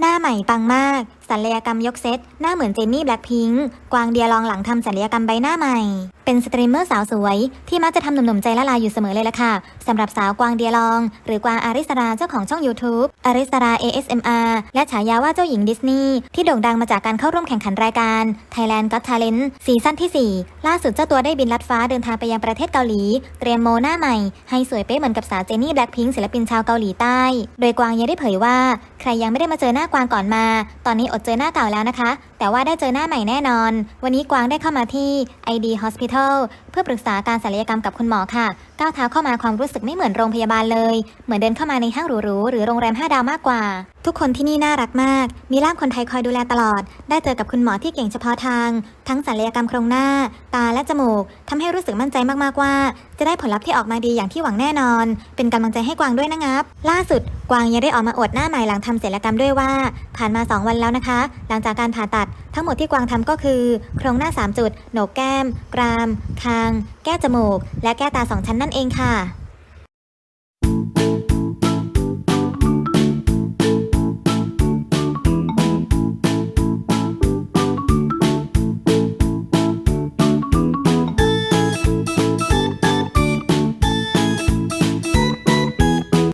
หน้าใหม่ปังมาก ศัลยกรรมยกเซต หน้าเหมือนเจนนี่แบล็คพิงค์กวางเดียลองหลังทำศัลยกรรมใบหน้าใหม่ เป็นสตรีมเมอร์สาวสวย ที่มักจะทำหนุ่มๆใจละลายอยู่เสมอเลยล่ะค่ะสำหรับสาวกวางเดียลอง หรือกวางอาริสราเจ้าของช่อง YouTube อาริสรา ASMR และฉายาว่าเจ้าหญิงดิสนีย์ที่โด่งดังมาจากการเข้าร่วมแข่งขันรายการ Thailand Got Talent ซีซั่นที่ 4 ล่าสุดเจ้าตัวได้บินลัดฟ้าเดินทางไปยังประเทศเกาหลี เตรียมโมหน้าใหม่ ให้สวยเป๊ะเหมือนกับสาวเจนนี่แบล็คพิงค์ศิลปินชาวเกาหลีใต้ โดยกวางยังได้เผยว่า ใครยังไม่ได้มาเจอหน้ากวางก่อนมา ตอนนี้อดเจอหน้าเก่าแล้วนะคะ แต่ว่าได้เจอหน้าใหม่แน่นอน วันนี้กวางได้เข้ามาที่ ID Hospital เพื่อปรึกษาการศัลยกรรมกับคุณหมอค่ะ ก้าวเท้าเข้ามาความรู้สึกไม่เหมือนโรงพยาบาลเลย เหมือนเดินเข้ามาในห้างหรูๆหรือโรงแรม 5 ดาวมากกว่า ทุกคนที่นี่น่ารักมาก มีล่ามคนไทยคอยดูแลตลอด ได้เจอกับคุณหมอที่เก่งเฉพาะทาง ทั้งศัลยกรรมโครงหน้า ตาและจมูกทำให้รู้สึกมั่นใจมากๆว่า จะได้ผลลัพธ์ที่ออกมาดีอย่างที่หวังแน่นอน เป็นกำลังใจให้กวางด้วยนะครับล่าสุดกวางยังได้ออกมาอวดหน้าใหม่หลังทำศัลยกรรมด้วยว่า ผ่านมา 2 วันแล้วนะคะ หลังจากการผ่าตัดทั้งหมดที่กวางทำก็คือ โครงหน้า 3 จุด โหนกแก้ม กราม คาง แก้จมูก และแก้ตา2ชั้นนั่นเองค่ะ